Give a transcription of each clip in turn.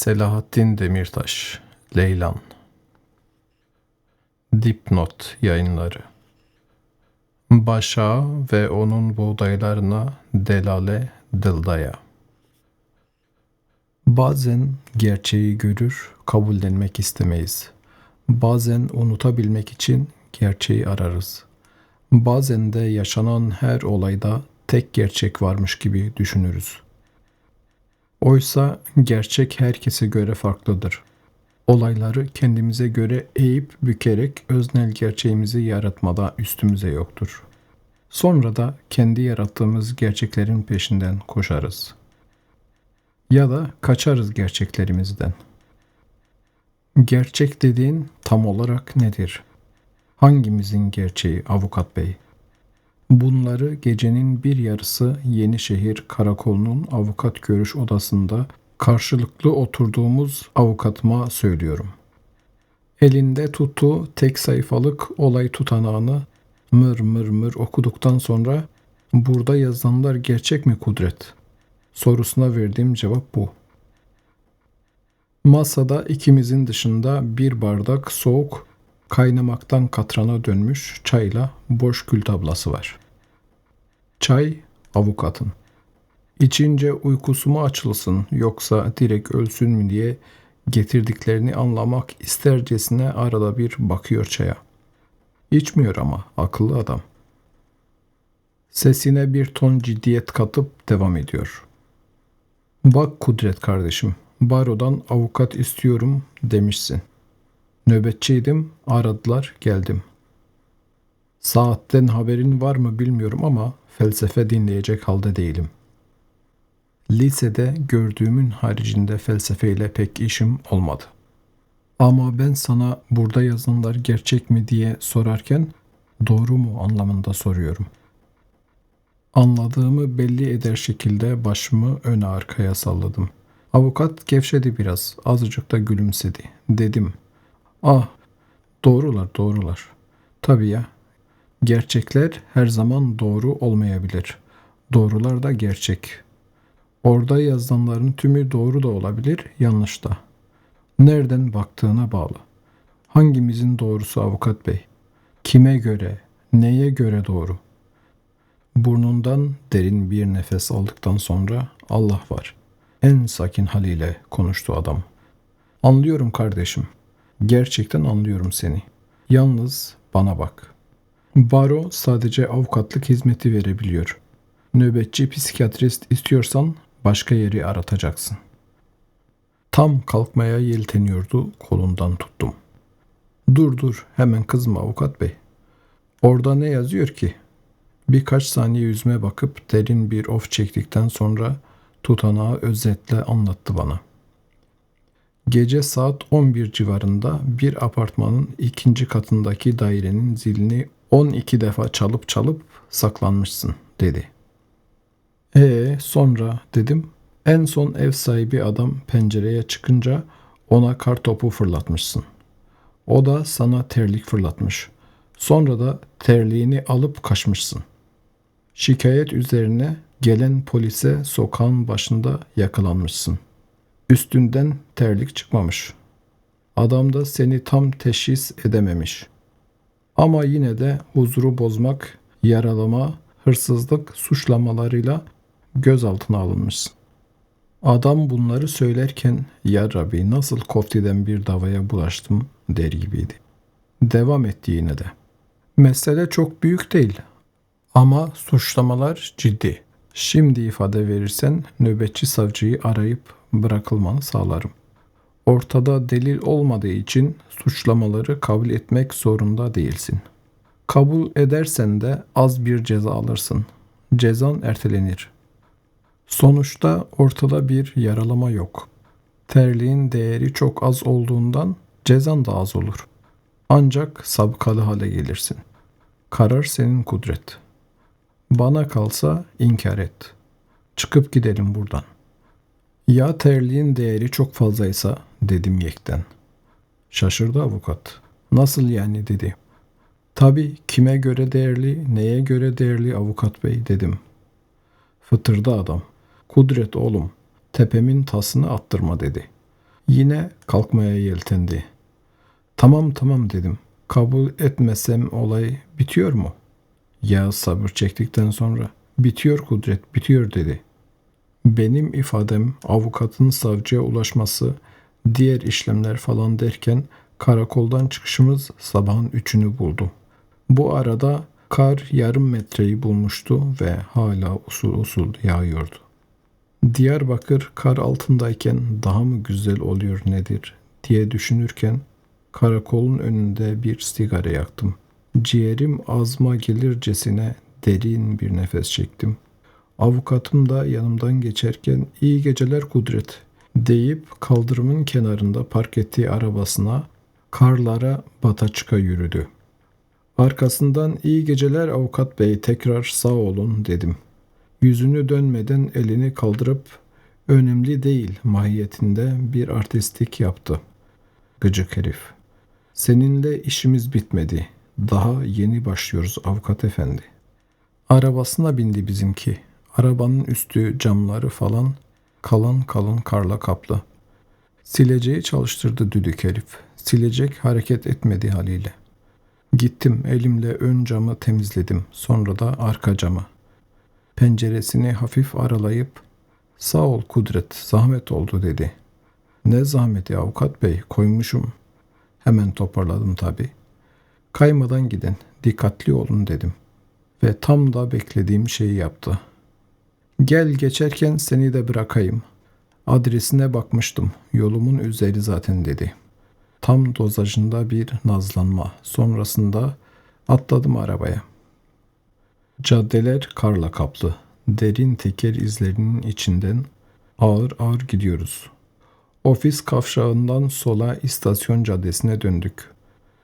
Selahattin Demirtaş, Leylan Dipnot Yayınları Başa ve onun buğdaylarına delale dıldaya Bazen gerçeği görür, kabullenmek istemeyiz. Bazen unutabilmek için gerçeği ararız. Bazen de yaşanan her olayda tek gerçek varmış gibi düşünürüz. Oysa gerçek herkese göre farklıdır. Olayları kendimize göre eğip bükerek öznel gerçeğimizi yaratmada üstümüze yoktur. Sonra da kendi yarattığımız gerçeklerin peşinden koşarız. Ya da kaçarız gerçeklerimizden. Gerçek dediğin tam olarak nedir? Hangimizin gerçeği avukat bey? Bunları gecenin bir yarısı Yenişehir Karakolu'nun avukat görüş odasında karşılıklı oturduğumuz avukatıma söylüyorum. Elinde tuttuğu tek sayfalık olay tutanağını mır mır mır okuduktan sonra burada yazanlar gerçek mi Kudret? Sorusuna verdiğim cevap bu. Masada ikimizin dışında bir bardak soğuk kaynamaktan katrana dönmüş çayla boş kül tablası var. Çay avukatın. İçince uykusu mu açılsın yoksa direkt ölsün mü diye getirdiklerini anlamak istercesine arada bir bakıyor çaya. İçmiyor ama akıllı adam. Sesine bir ton ciddiyet katıp devam ediyor. Bak Kudret kardeşim, barodan avukat istiyorum demişsin. Nöbetçiydim, aradılar, geldim. Saatten haberin var mı bilmiyorum ama felsefe dinleyecek halde değilim. Lisede gördüğümün haricinde felsefeyle pek işim olmadı. Ama ben sana burada yazanlar gerçek mi diye sorarken doğru mu anlamında soruyorum. Anladığımı belli eder şekilde başımı öne arkaya salladım. Avukat gevşedi biraz, azıcık da gülümsedi. Dedim, ah doğrular doğrular. Tabii ya, gerçekler her zaman doğru olmayabilir. Doğrular da gerçek. Orada yazılanların tümü doğru da olabilir, yanlış da. Nereden baktığına bağlı. Hangimizin doğrusu avukat bey? Kime göre, neye göre doğru? Burnundan derin bir nefes aldıktan sonra Allah var. En sakin haliyle konuştu adam. Anlıyorum kardeşim. Gerçekten anlıyorum seni. Yalnız bana bak. Baro sadece avukatlık hizmeti verebiliyor. Nöbetçi psikiyatrist istiyorsan başka yeri aratacaksın. Tam kalkmaya yelteniyordu, kolundan tuttum. Dur dur, hemen kızma avukat bey. Orada ne yazıyor ki? Birkaç saniye yüzüme bakıp derin bir of çektikten sonra tutanağı özetle anlattı bana. Gece saat 11 civarında bir apartmanın ikinci katındaki dairenin zilini 12 defa çalıp çalıp saklanmışsın dedi. E sonra dedim. En son ev sahibi adam pencereye çıkınca ona kar topu fırlatmışsın. O da sana terlik fırlatmış. Sonra da terliğini alıp kaçmışsın. Şikayet üzerine gelen polise sokağın başında yakalanmışsın. Üstünden terlik çıkmamış. Adam da seni tam teşhis edememiş. Ama yine de huzuru bozmak, yaralama, hırsızlık suçlamalarıyla gözaltına alınmışsın. Adam bunları söylerken ya Rabbi nasıl koftiden bir davaya bulaştım der gibiydi. Devam etti yine de. Mesele çok büyük değil ama suçlamalar ciddi. Şimdi ifade verirsen nöbetçi savcıyı arayıp bırakılmanı sağlarım. Ortada delil olmadığı için suçlamaları kabul etmek zorunda değilsin. Kabul edersen de az bir ceza alırsın. Cezan ertelenir. Sonuçta ortada bir yaralama yok. Terliğin değeri çok az olduğundan cezan da az olur. Ancak sabıkalı hale gelirsin. Karar senin kudret. Bana kalsa inkar et. Çıkıp gidelim buradan. Ya terliğin değeri çok fazlaysa dedim yekten. Şaşırdı avukat. Nasıl yani dedi. Tabi kime göre değerli, neye göre değerli avukat bey dedim. Fıtırdı adam. Kudret oğlum, tepemin tasını attırma dedi. Yine kalkmaya yeltendi. Tamam tamam dedim. Kabul etmesem olay bitiyor mu? Ya sabır çektikten sonra bitiyor Kudret bitiyor dedi. Benim ifadem avukatın savcıya ulaşması, diğer işlemler falan derken karakoldan çıkışımız sabahın üçünü buldu. Bu arada kar yarım metreyi bulmuştu ve hala usul usul yağıyordu. Diyarbakır kar altındayken daha mı güzel oluyor nedir diye düşünürken karakolun önünde bir sigara yaktım. Ciğerim azma gelircesine derin bir nefes çektim. Avukatım da yanımdan geçerken iyi geceler Kudret deyip kaldırımın kenarında park ettiği arabasına karlara bata çıka yürüdü. Arkasından iyi geceler avukat bey tekrar sağ olun dedim. Yüzünü dönmeden elini kaldırıp önemli değil mahiyetinde bir artistik yaptı. Gıcık herif. Seninle işimiz bitmedi. Daha yeni başlıyoruz avukat efendi. Arabasına bindi bizimki. Arabanın üstü camları falan kalın kalın karla kaplı. Sileceği çalıştırdı düdük herif. Silecek hareket etmedi haliyle. Gittim elimle ön camı temizledim. Sonra da arka camı. Penceresini hafif aralayıp sağ ol Kudret zahmet oldu dedi. Ne zahmeti avukat bey koymuşum. Hemen toparladım tabi. Kaymadan gidin dikkatli olun dedim. Ve tam da beklediğim şeyi yaptı. Gel geçerken seni de bırakayım. Adresine bakmıştım. Yolumun üzeri zaten dedi. Tam dozajında bir nazlanma. Sonrasında atladım arabaya. Caddeler karla kaplı. Derin teker izlerinin içinden ağır ağır gidiyoruz. Ofis kavşağından sola istasyon caddesine döndük.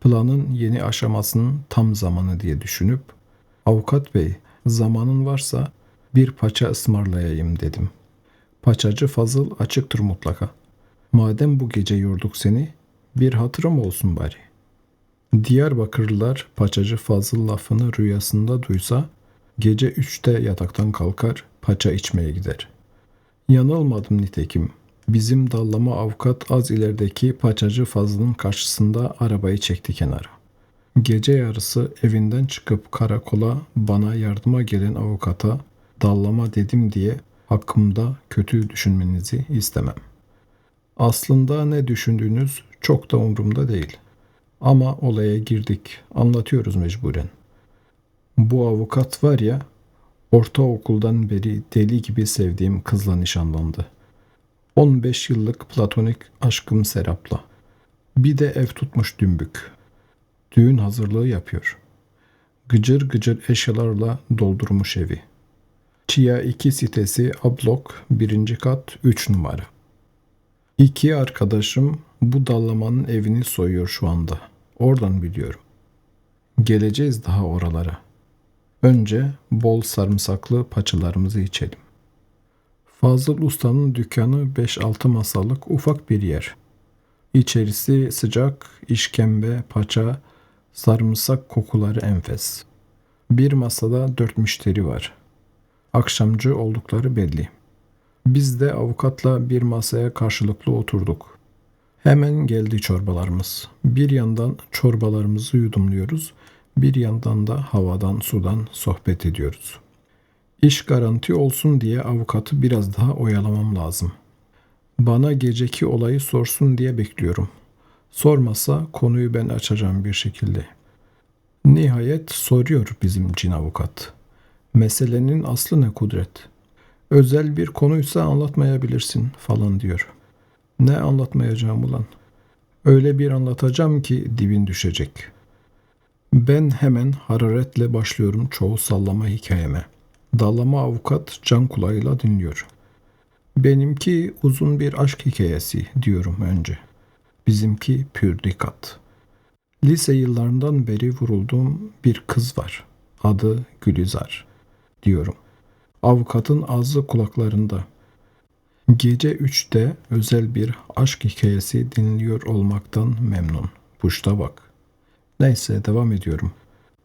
Planın yeni aşamasının tam zamanı diye düşünüp avukat bey zamanın varsa bir paça ısmarlayayım dedim. Paçacı Fazıl açıktır mutlaka. Madem bu gece yorduk seni bir hatırım olsun bari. Diyarbakırlılar paçacı Fazıl lafını rüyasında duysa gece üçte yataktan kalkar paça içmeye gider. Yanılmadım nitekim. Bizim dallama avukat az ilerideki paçacı Fazıl'ın karşısında arabayı çekti kenara. Gece yarısı evinden çıkıp karakola bana yardıma gelen avukata dallama dedim diye hakkımda kötü düşünmenizi istemem. Aslında ne düşündüğünüz çok da umurumda değil. Ama olaya girdik. Anlatıyoruz mecburen. Bu avukat var ya, ortaokuldan beri deli gibi sevdiğim kızla nişanlandı. 15 yıllık platonik aşkım Serap'la. Bir de ev tutmuş dümbük. Düğün hazırlığı yapıyor. Gıcır gıcır eşyalarla doldurmuş evi. Chia 2 sitesi Ablok 1. kat 3 numara. İki arkadaşım bu dallamanın evini soyuyor şu anda. Oradan biliyorum. Geleceğiz daha oralara. Önce bol sarımsaklı paçalarımızı içelim. Fazıl Usta'nın dükkanı 5-6 masalık ufak bir yer. İçerisi sıcak, işkembe, paça, sarımsak kokuları enfes. Bir masada dört müşteri var. Akşamcı oldukları belli. Biz de avukatla bir masaya karşılıklı oturduk. Hemen geldi çorbalarımız. Bir yandan çorbalarımızı yudumluyoruz, bir yandan da havadan sudan sohbet ediyoruz. İş garanti olsun diye avukatı biraz daha oyalamam lazım. Bana geceki olayı sorsun diye bekliyorum. Sormasa konuyu ben açacağım bir şekilde. Nihayet soruyor bizim cin avukat. Meselenin aslı ne kudret? Özel bir konuysa anlatmayabilirsin falan diyor. Ne anlatmayacağım ulan? Öyle bir anlatacağım ki dibin düşecek. Ben hemen hararetle başlıyorum çoğu sallama hikayeme. Dallama avukat can kulağıyla dinliyor. Benimki uzun bir aşk hikayesi diyorum önce. Bizimki pür dikkat. Lise yıllarından beri vurulduğum bir kız var. Adı Gülizar diyorum. Avukatın ağzı kulaklarında. Gece üçte özel bir aşk hikayesi dinliyor olmaktan memnun. Puşta bak. Neyse devam ediyorum.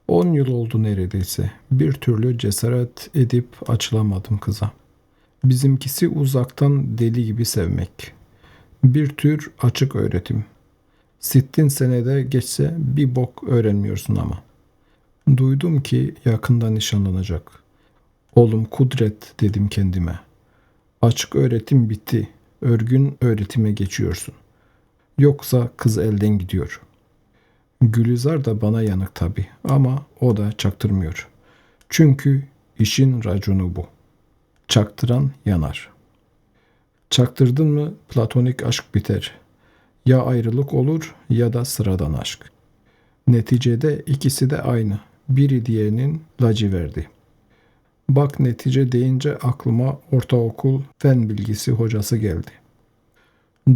10 yıl oldu neredeyse. Bir türlü cesaret edip açılamadım kıza. Bizimkisi uzaktan deli gibi sevmek. Bir tür açık öğretim. Sittin senede geçse bir bok öğrenmiyorsun ama. Duydum ki yakında nişanlanacak. Oğlum kudret dedim kendime. Açık öğretim bitti. Örgün öğretime geçiyorsun. Yoksa kız elden gidiyor. Gülizar da bana yanık tabi ama o da çaktırmıyor. Çünkü işin raconu bu. Çaktıran yanar. Çaktırdın mı platonik aşk biter. Ya ayrılık olur ya da sıradan aşk. Neticede ikisi de aynı. Biri diğerinin laciverdi. Bak netice deyince aklıma ortaokul fen bilgisi hocası geldi.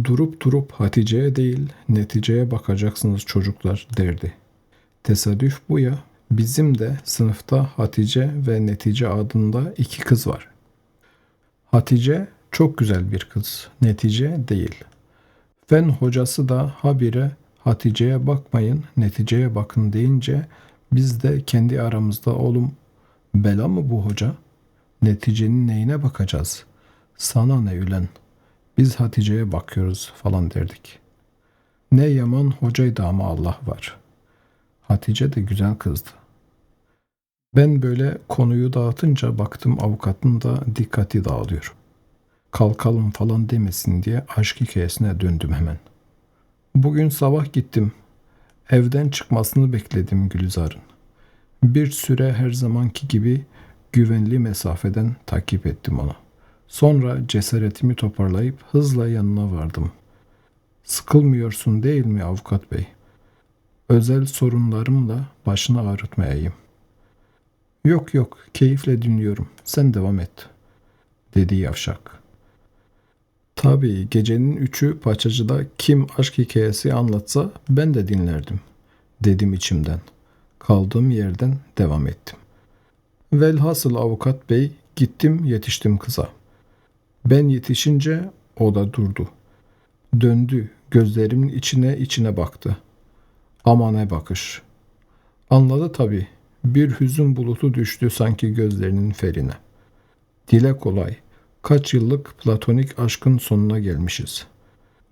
Durup durup Hatice'ye değil neticeye bakacaksınız çocuklar derdi. Tesadüf bu ya. Bizim de sınıfta Hatice ve Netice adında iki kız var. Hatice çok güzel bir kız. Netice değil. Fen hocası da habire Hatice'ye bakmayın, neticeye bakın deyince biz de kendi aramızda oğlum bela mı bu hoca? Neticenin neyine bakacağız? Sana ne ülen? Biz Hatice'ye bakıyoruz falan derdik. Ne yaman hocaydı ama Allah var. Hatice de güzel kızdı. Ben böyle konuyu dağıtınca baktım avukatın da dikkati dağılıyor. Kalkalım falan demesin diye aşk hikayesine döndüm hemen. Bugün sabah gittim. Evden çıkmasını bekledim Gülizar'ın. Bir süre her zamanki gibi güvenli mesafeden takip ettim onu. Sonra cesaretimi toparlayıp hızla yanına vardım. Sıkılmıyorsun değil mi avukat bey? Özel sorunlarımla başını ağrıtmayayım. Yok yok keyifle dinliyorum. Sen devam et. Dedi yavşak. Tabii gecenin üçü paçacıda kim aşk hikayesi anlatsa ben de dinlerdim. Dedim içimden. Kaldığım yerden devam ettim. Velhasıl avukat bey gittim yetiştim kıza. Ben yetişince o da durdu. Döndü gözlerimin içine içine baktı. Ama ne bakış. Anladı tabii. Bir hüzün bulutu düştü sanki gözlerinin ferine. Dile kolay. Kaç yıllık platonik aşkın sonuna gelmişiz.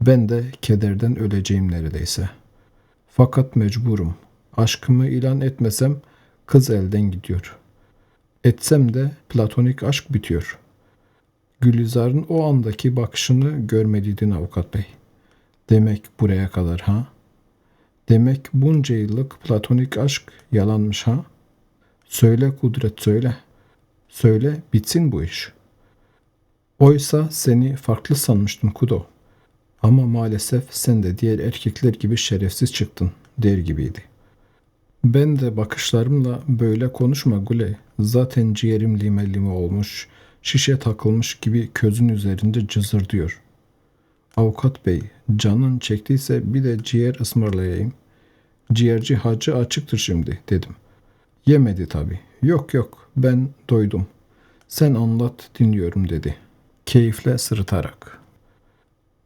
Ben de kederden öleceğim neredeyse. Fakat mecburum. Aşkımı ilan etmesem kız elden gidiyor. Etsem de platonik aşk bitiyor. Gülizar'ın o andaki bakışını görmediydin avukat bey. Demek buraya kadar ha? Demek bunca yıllık platonik aşk yalanmış ha? Söyle Kudret söyle. Söyle bitsin bu iş. Oysa seni farklı sanmıştım Kudo. Ama maalesef sen de diğer erkekler gibi şerefsiz çıktın der gibiydi. Ben de bakışlarımla böyle konuşma Gule. Zaten ciğerim lime lime olmuş, şişe takılmış gibi közün üzerinde cızır diyor. Avukat bey, canın çektiyse bir de ciğer ısmarlayayım. Ciğerci hacı açıktır şimdi dedim. Yemedi tabii. Yok yok ben doydum. Sen anlat dinliyorum dedi. Keyifle sırıtarak.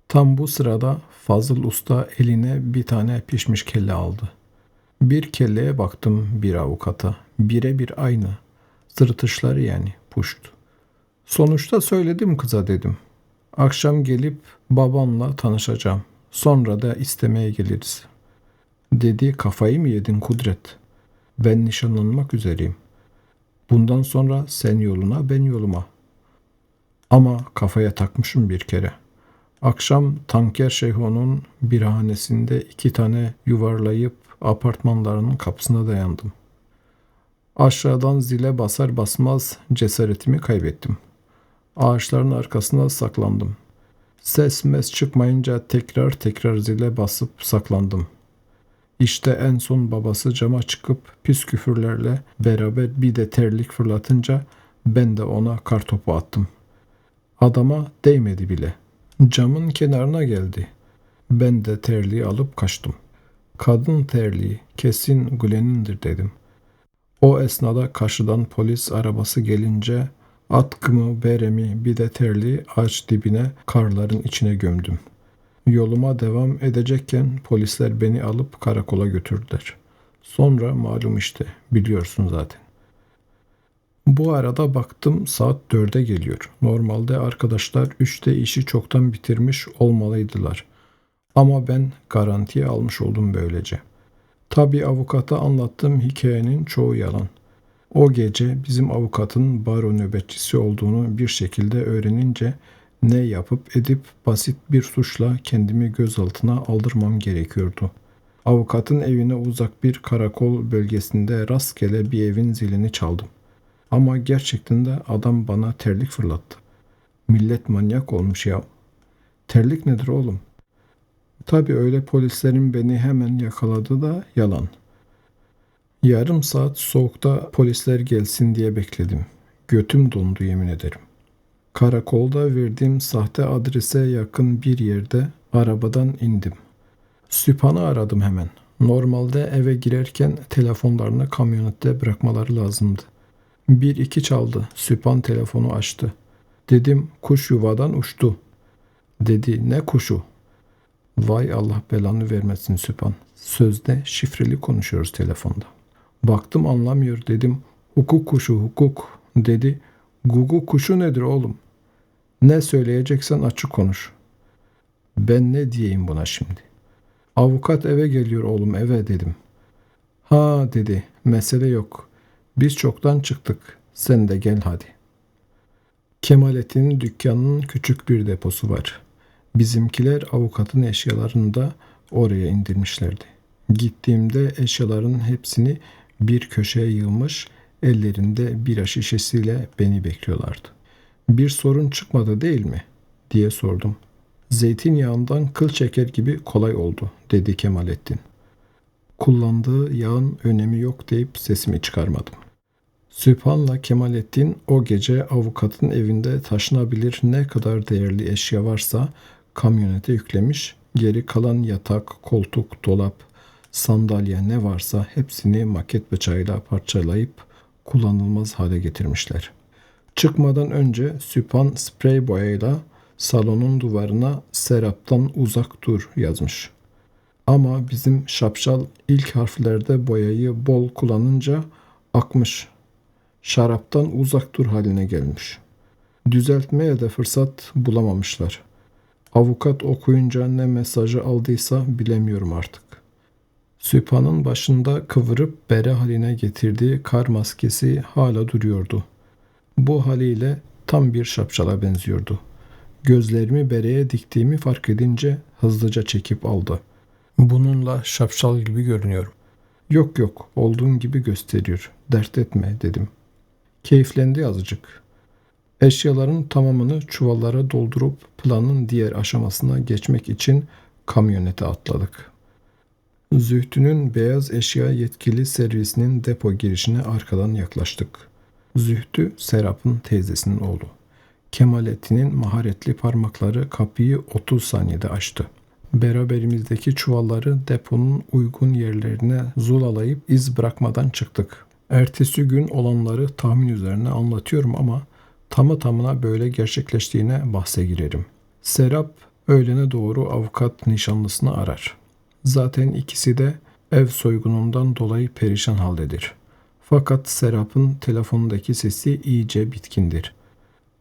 Tam bu sırada Fazıl Usta eline bir tane pişmiş kelle aldı. Bir kelleye baktım bir avukata. Birebir aynı. Sırıtışları yani puşt. Sonuçta söyledim kıza dedim. Akşam gelip babanla tanışacağım. Sonra da istemeye geliriz. Dedi kafayı mı yedin Kudret? Ben nişanlanmak üzereyim. Bundan sonra sen yoluna ben yoluma. Ama kafaya takmışım bir kere. Akşam Tanker Şeyho'nun birhanesinde iki tane yuvarlayıp apartmanlarının kapısına dayandım. Aşağıdan zile basar basmaz cesaretimi kaybettim. Ağaçların arkasına saklandım. Ses mes çıkmayınca tekrar tekrar zile basıp saklandım. İşte en son babası cama çıkıp pis küfürlerle beraber bir de terlik fırlatınca ben de ona kartopu attım. Adama değmedi bile. Camın kenarına geldi. Ben de terliği alıp kaçtım. Kadın terliği kesin Gülen'indir dedim. O esnada karşıdan polis arabası gelince atkımı, beremi bir de terliği ağaç dibine karların içine gömdüm. Yoluma devam edecekken polisler beni alıp karakola götürdüler. Sonra malum işte biliyorsun zaten. Bu arada baktım saat 4'e geliyor. Normalde arkadaşlar 3'te işi çoktan bitirmiş olmalıydılar. Ama ben garantiye almış oldum böylece. Tabi avukata anlattığım hikayenin çoğu yalan. O gece bizim avukatın baro nöbetçisi olduğunu bir şekilde öğrenince ne yapıp edip basit bir suçla kendimi gözaltına aldırmam gerekiyordu. Avukatın evine uzak bir karakol bölgesinde rastgele bir evin zilini çaldım. Ama gerçekten de adam bana terlik fırlattı. Millet manyak olmuş ya. Terlik nedir oğlum? Tabii öyle polislerin beni hemen yakaladı da yalan. Yarım saat soğukta polisler gelsin diye bekledim. Götüm dondu yemin ederim. Karakolda verdiğim sahte adrese yakın bir yerde arabadan indim. Süphan'ı aradım hemen. Normalde eve girerken telefonlarını kamyonette bırakmaları lazımdı. Bir iki çaldı. Süphan telefonu açtı. Dedim kuş yuvadan uçtu. Dedi ne kuşu? Vay Allah belanı vermesin Süphan. Sözde şifreli konuşuyoruz telefonda. Baktım anlamıyor dedim. Hukuk kuşu hukuk dedi. Gugu kuşu nedir oğlum? Ne söyleyeceksen açık konuş. Ben ne diyeyim buna şimdi? Avukat eve geliyor oğlum eve dedim. Ha dedi mesele yok. Biz çoktan çıktık. Sen de gel hadi. Kemalettin'in dükkanının küçük bir deposu var. Bizimkiler avukatın eşyalarını da oraya indirmişlerdi. Gittiğimde eşyaların hepsini bir köşeye yığmış, ellerinde bira şişesiyle beni bekliyorlardı. Bir sorun çıkmadı değil mi? diye sordum. Zeytinyağından kıl çeker gibi kolay oldu dedi Kemalettin. Kullandığı yağın önemi yok deyip sesimi çıkarmadım. Sübhan'la Kemalettin o gece avukatın evinde taşınabilir ne kadar değerli eşya varsa kamyonete yüklemiş, geri kalan yatak, koltuk, dolap, sandalye ne varsa hepsini maket bıçağıyla parçalayıp kullanılmaz hale getirmişler. Çıkmadan önce Süphan sprey boyayla salonun duvarına seraptan uzak dur yazmış. Ama bizim şapşal ilk harflerde boyayı bol kullanınca akmış. Şaraptan uzak dur haline gelmiş. Düzeltmeye de fırsat bulamamışlar. Avukat okuyunca ne mesajı aldıysa bilemiyorum artık. Süphan'ın başında kıvırıp bere haline getirdiği kar maskesi hala duruyordu. Bu haliyle tam bir şapşala benziyordu. Gözlerimi bereye diktiğimi fark edince hızlıca çekip aldı. Bununla şapşal gibi görünüyorum. Yok yok olduğun gibi gösteriyor. Dert etme dedim. Keyiflendi azıcık. Eşyaların tamamını çuvallara doldurup planın diğer aşamasına geçmek için kamyonete atladık. Zühtü'nün beyaz eşya yetkili servisinin depo girişine arkadan yaklaştık. Zühtü Serap'ın teyzesinin oğlu. Kemalettin'in maharetli parmakları kapıyı 30 saniyede açtı. Beraberimizdeki çuvalları deponun uygun yerlerine zulalayıp iz bırakmadan çıktık. Ertesi gün olanları tahmin üzerine anlatıyorum ama tamı tamına böyle gerçekleştiğine bahse girerim. Serap öğlene doğru avukat nişanlısını arar. Zaten ikisi de ev soygunundan dolayı perişan haldedir. Fakat Serap'ın telefonundaki sesi iyice bitkindir.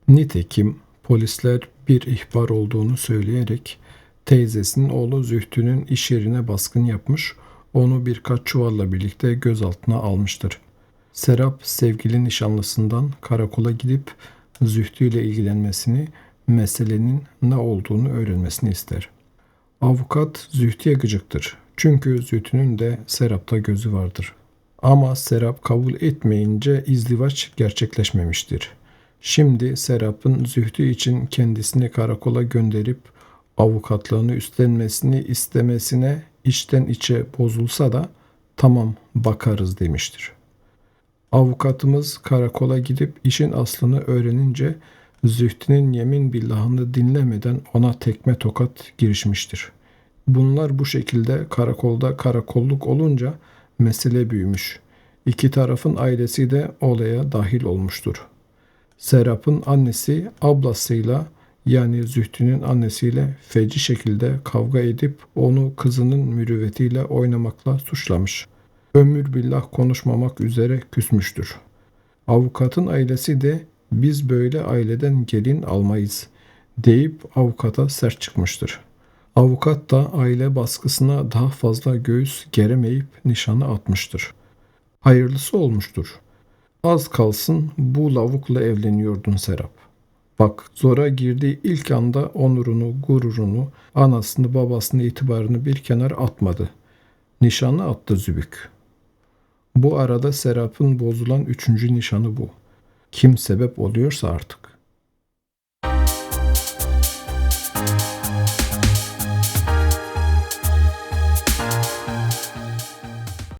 Nitekim polisler bir ihbar olduğunu söyleyerek teyzesinin oğlu Zühtü'nün iş yerine baskın yapmış, onu birkaç çuvalla birlikte gözaltına almıştır. Serap sevgili nişanlısından karakola gidip Zühtü ile ilgilenmesini, meselenin ne olduğunu öğrenmesini ister. Avukat Zühtü'ye gıcıktır. Çünkü Zühtü'nün de Serap'ta gözü vardır. Ama Serap kabul etmeyince izdivaç gerçekleşmemiştir. Şimdi Serap'ın Zühtü için kendisini karakola gönderip avukatlığını üstlenmesini istemesine içten içe bozulsa da tamam bakarız demiştir. Avukatımız karakola gidip işin aslını öğrenince Zühtü'nün yemin billahını dinlemeden ona tekme tokat girişmiştir. Bunlar bu şekilde karakolda karakolluk olunca mesele büyümüş. İki tarafın ailesi de olaya dahil olmuştur. Serap'ın annesi ablasıyla yani Zühtü'nün annesiyle feci şekilde kavga edip onu kızının mürüvvetiyle oynamakla suçlamış. Ömür billah konuşmamak üzere küsmüştür. Avukatın ailesi de biz böyle aileden gelin almayız deyip avukata sert çıkmıştır. Avukat da aile baskısına daha fazla göğüs geremeyip nişanı atmıştır. Hayırlısı olmuştur. Az kalsın bu lavukla evleniyordun Serap. Bak zora girdiği ilk anda onurunu, gururunu, anasını, babasını, itibarını bir kenar atmadı. Nişanı attı zübük. Bu arada Serap'ın bozulan üçüncü nişanı bu. Kim sebep oluyorsa artık.